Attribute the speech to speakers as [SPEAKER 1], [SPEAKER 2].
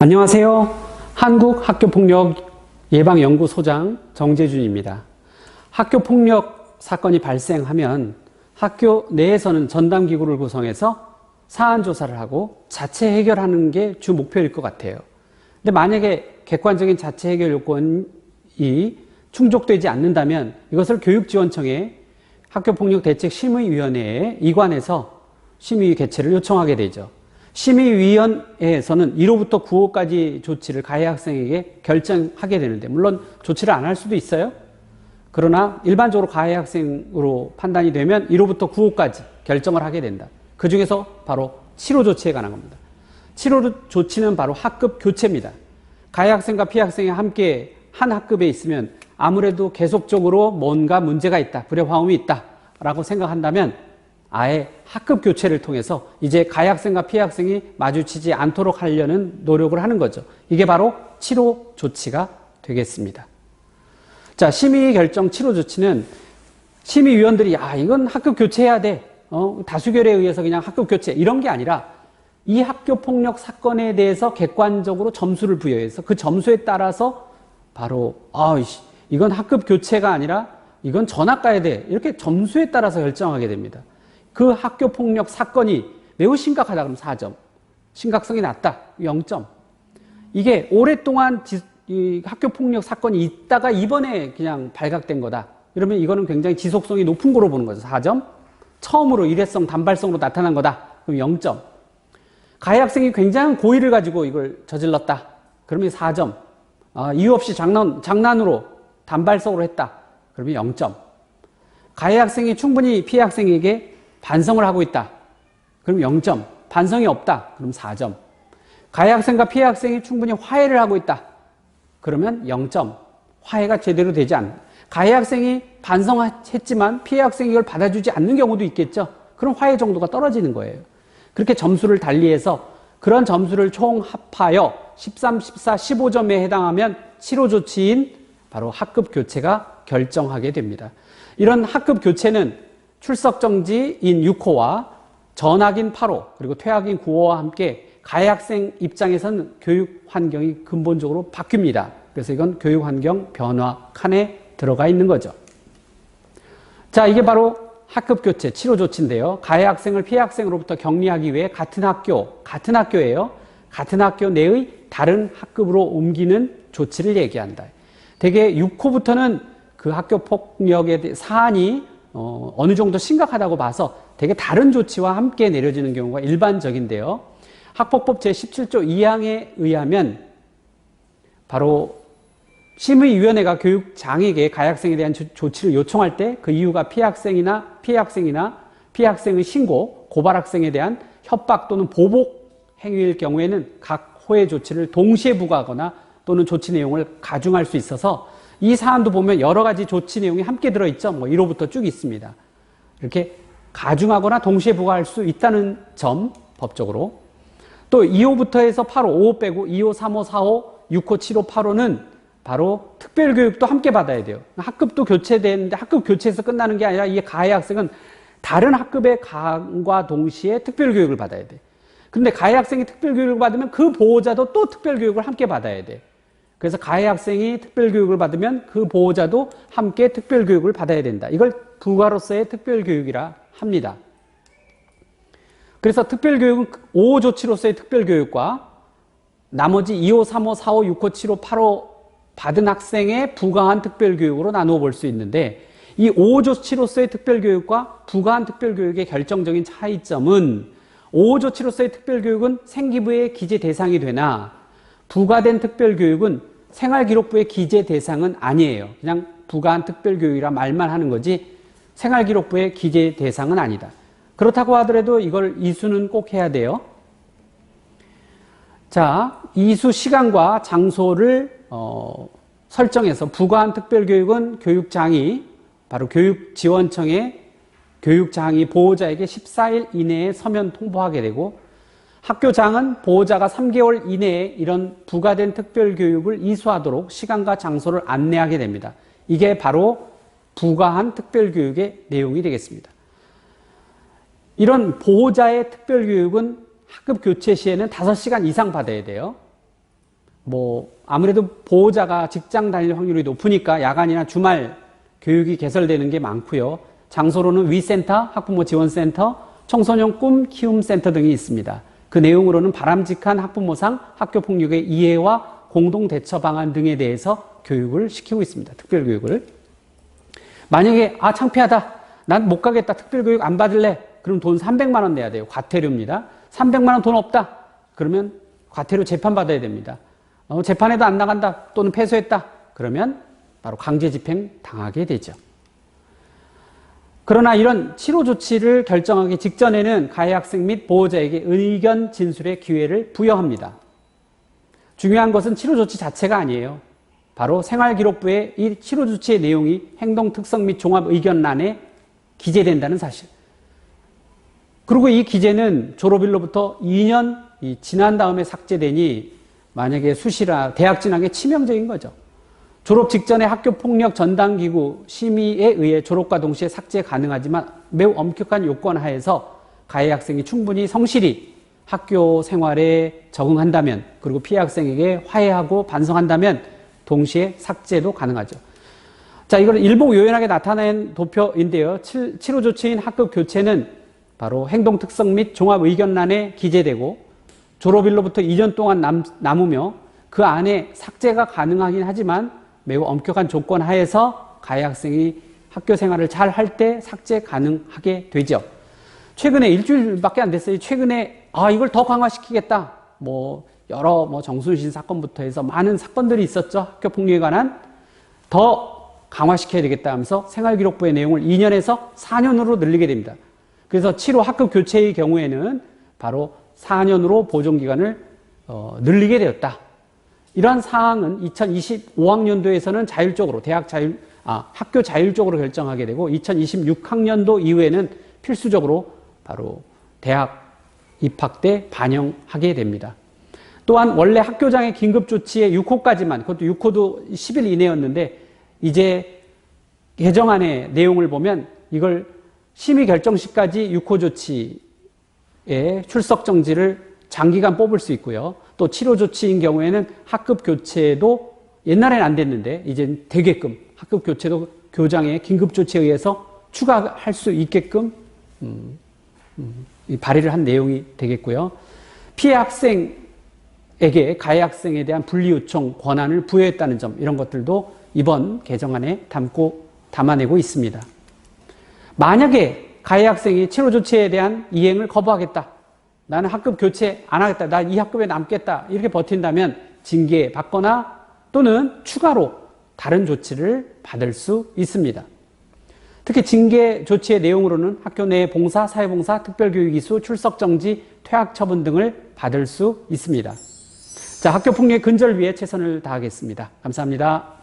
[SPEAKER 1] 안녕하세요. 한국학교폭력 예방연구소장 정재준입니다. 학교폭력 사건이 발생하면 학교 내에서는 전담기구를 구성해서 사안조사를 하고 자체 해결하는 게 주 목표일 것 같아요. 근데 만약에 객관적인 자체 해결 요건이 충족되지 않는다면 이것을 교육지원청에 학교폭력 대책 심의위원회에 이관해서 심의 개최를 요청하게 되죠. 심의위원회에서는 1호부터 9호까지 조치를 가해 학생에게 결정하게 되는데 물론 조치를 안 할 수도 있어요. 그러나 일반적으로 가해 학생으로 판단이 되면 1호부터 9호까지 결정을 하게 된다. 그 중에서 바로 치료 조치에 관한 겁니다. 치료 조치는 바로 학급 교체입니다. 가해 학생과 피해 학생이 함께 한 학급에 있으면 아무래도 계속적으로 뭔가 문제가 있다, 불협화음이 있다라고 생각한다면 아예 학급 교체를 통해서 이제 가해 학생과 피해 학생이 마주치지 않도록 하려는 노력을 하는 거죠. 이게 바로 치료 조치가 되겠습니다. 자, 심의 결정 치료 조치는 심의위원들이 아, 이건 학급 교체해야 돼. 어, 다수결에 의해서 그냥 학급 교체 이런 게 아니라 이 학교 폭력 사건에 대해서 객관적으로 점수를 부여해서 그 점수에 따라서 바로 아, 이건 학급 교체가 아니라 이건 전학 가야 돼. 이렇게 점수에 따라서 결정하게 됩니다. 그 학교 폭력 사건이 매우 심각하다 그러면 4점. 심각성이 낮다. 0점. 이게 오랫동안 이 학교 폭력 사건이 있다가 이번에 그냥 발각된 거다. 이러면 이거는 굉장히 지속성이 높은 거로 보는 거죠. 4점. 처음으로 일회성, 단발성으로 나타난 거다. 그럼 0점. 가해 학생이 굉장한 고의를 가지고 이걸 저질렀다. 그러면 4점. 아, 이유 없이 장난, 장난으로 단발성으로 했다. 그러면 0점. 가해 학생이 충분히 피해 학생에게 반성을 하고 있다. 그럼 0점. 반성이 없다. 그럼 4점. 가해 학생과 피해 학생이 충분히 화해를 하고 있다. 그러면 0점. 화해가 제대로 되지 않. 가해 학생이 반성했지만 피해 학생이 이걸 받아주지 않는 경우도 있겠죠. 그럼 화해 정도가 떨어지는 거예요. 그렇게 점수를 달리해서 그런 점수를 총 합하여 13, 14, 15점에 해당하면 치료 조치인 바로 학급 교체가 결정하게 됩니다. 이런 학급 교체는 출석 정지인 6호와 전학인 8호 그리고 퇴학인 9호와 함께 가해 학생 입장에서는 교육 환경이 근본적으로 바뀝니다. 그래서 이건 교육 환경 변화 칸에 들어가 있는 거죠. 자, 이게 바로 학급 교체 치료 조치인데요. 가해 학생을 피해 학생으로부터 격리하기 위해 같은 학교, 같은 학교예요. 같은 학교 내의 다른 학급으로 옮기는 조치를 얘기한다. 대개 6호부터는 그 학교 폭력의 사안이 어, 어느 정도 심각하다고 봐서 되게 다른 조치와 함께 내려지는 경우가 일반적인데요. 학폭법 제17조 2항에 의하면 바로 심의위원회가 교육장에게 가해학생에 대한 조치를 요청할 때 그 이유가 피해학생이나 피해학생이나 피해학생의 신고, 고발학생에 대한 협박 또는 보복 행위일 경우에는 각 호의 조치를 동시에 부과하거나 또는 조치 내용을 가중할 수 있어서 이 사안도 보면 여러 가지 조치 내용이 함께 들어있죠. 뭐 1호부터 쭉 있습니다. 이렇게 가중하거나 동시에 부과할 수 있다는 점, 법적으로. 또 2호부터 해서 8호, 5호 빼고 2호, 3호, 4호, 6호, 7호, 8호는 바로 특별교육도 함께 받아야 돼요. 학급도 교체되는데 학급 교체에서 끝나는 게 아니라 이 가해 학생은 다른 학급의 강과 동시에 특별교육을 받아야 돼. 근데 가해 학생이 특별교육을 받으면 그 보호자도 또 특별교육을 함께 받아야 돼. 그래서 가해 학생이 특별교육을 받으면 그 보호자도 함께 특별교육을 받아야 된다. 이걸 부가로서의 특별교육이라 합니다. 그래서 특별교육은 5호 조치로서의 특별교육과 나머지 2호, 3호, 4호, 6호, 7호, 8호 받은 학생의 부가한 특별교육으로 나누어 볼 수 있는데 이 5호 조치로서의 특별교육과 부가한 특별교육의 결정적인 차이점은 5호 조치로서의 특별교육은 생기부의 기재 대상이 되나 부가된 특별교육은 생활기록부의 기재 대상은 아니에요. 그냥 부가한 특별교육이라 말만 하는 거지 생활기록부의 기재 대상은 아니다. 그렇다고 하더라도 이걸 이수는 꼭 해야 돼요. 자, 이수 시간과 장소를 어, 설정해서 부가한 특별교육은 교육장이 바로 교육지원청에 교육장이 보호자에게 14일 이내에 서면 통보하게 되고 학교장은 보호자가 3개월 이내에 이런 부가된 특별교육을 이수하도록 시간과 장소를 안내하게 됩니다. 이게 바로 부가한 특별교육의 내용이 되겠습니다. 이런 보호자의 특별교육은 학급 교체 시에는 5시간 이상 받아야 돼요. 뭐 아무래도 보호자가 직장 다닐 확률이 높으니까 야간이나 주말 교육이 개설되는 게 많고요. 장소로는 위센터, 학부모 지원센터, 청소년 꿈 키움 센터 등이 있습니다. 그 내용으로는 바람직한 학부모상 학교 폭력의 이해와 공동 대처 방안 등에 대해서 교육을 시키고 있습니다. 특별 교육을. 만약에 아 창피하다. 난 못 가겠다. 특별 교육 안 받을래. 그럼 돈 300만 원 내야 돼요. 과태료입니다. 300만 원 돈 없다. 그러면 과태료 재판 받아야 됩니다. 어, 재판에도 안 나간다. 또는 패소했다. 그러면 바로 강제 집행 당하게 되죠. 그러나 이런 치료 조치를 결정하기 직전에는 가해 학생 및 보호자에게 의견 진술의 기회를 부여합니다. 중요한 것은 치료 조치 자체가 아니에요. 바로 생활기록부의 이 치료 조치의 내용이 행동 특성 및 종합 의견란에 기재된다는 사실. 그리고 이 기재는 졸업일로부터 2년 지난 다음에 삭제되니 만약에 수시라 대학 진학에 치명적인 거죠. 졸업 직전에 학교 폭력 전담 기구 심의에 의해 졸업과 동시에 삭제 가능하지만 매우 엄격한 요건 하에서 가해 학생이 충분히 성실히 학교 생활에 적응한다면 그리고 피해 학생에게 화해하고 반성한다면 동시에 삭제도 가능하죠. 자, 이걸 일복 요연하게 나타낸 도표인데요. 치료 조치인 학급 교체는 바로 행동 특성 및 종합 의견란에 기재되고 졸업일로부터 2년 동안 남, 남으며 그 안에 삭제가 가능하긴 하지만 매우 엄격한 조건 하에서 가해 학생이 학교 생활을 잘 할 때 삭제 가능하게 되죠. 최근에 일주일밖에 안 됐어요. 최근에 아 이걸 더 강화시키겠다. 뭐 여러 뭐 정순신 사건부터 해서 많은 사건들이 있었죠. 학교 폭력에 관한 더 강화시켜야 되겠다 하면서 생활기록부의 내용을 2년에서 4년으로 늘리게 됩니다. 그래서 7호 학급 교체의 경우에는 바로 4년으로 보존기간을 어, 늘리게 되었다. 이러한 사항은 2025학년도에서는 자율적으로 대학 자율 아, 학교 자율적으로 결정하게 되고 2026학년도 이후에는 필수적으로 바로 대학 입학 때 반영하게 됩니다. 또한 원래 학교장의 긴급 조치의 6호까지만 그것도 6호도 10일 이내였는데 이제 개정안의 내용을 보면 이걸 심의 결정 시까지 6호 조치의 출석 정지를 장기간 뽑을 수 있고요. 또 치료 조치인 경우에는 학급 교체도 옛날에는 안 됐는데 이제 되게끔 학급 교체도 교장의 긴급 조치에 의해서 추가할 수 있게끔 음, 음, 발의를 한 내용이 되겠고요. 피해 학생에게 가해 학생에 대한 분리 요청 권한을 부여했다는 점 이런 것들도 이번 개정안에 담고 담아내고 있습니다. 만약에 가해 학생이 치료 조치에 대한 이행을 거부하겠다. 나는 학급 교체 안 하겠다. 나 이 학급에 남겠다. 이렇게 버틴다면 징계 받거나 또는 추가로 다른 조치를 받을 수 있습니다. 특히 징계 조치의 내용으로는 학교 내 봉사, 사회봉사, 특별교육 이수, 출석 정지, 퇴학 처분 등을 받을 수 있습니다. 자, 학교 폭력의 근절 위해 최선을 다하겠습니다. 감사합니다.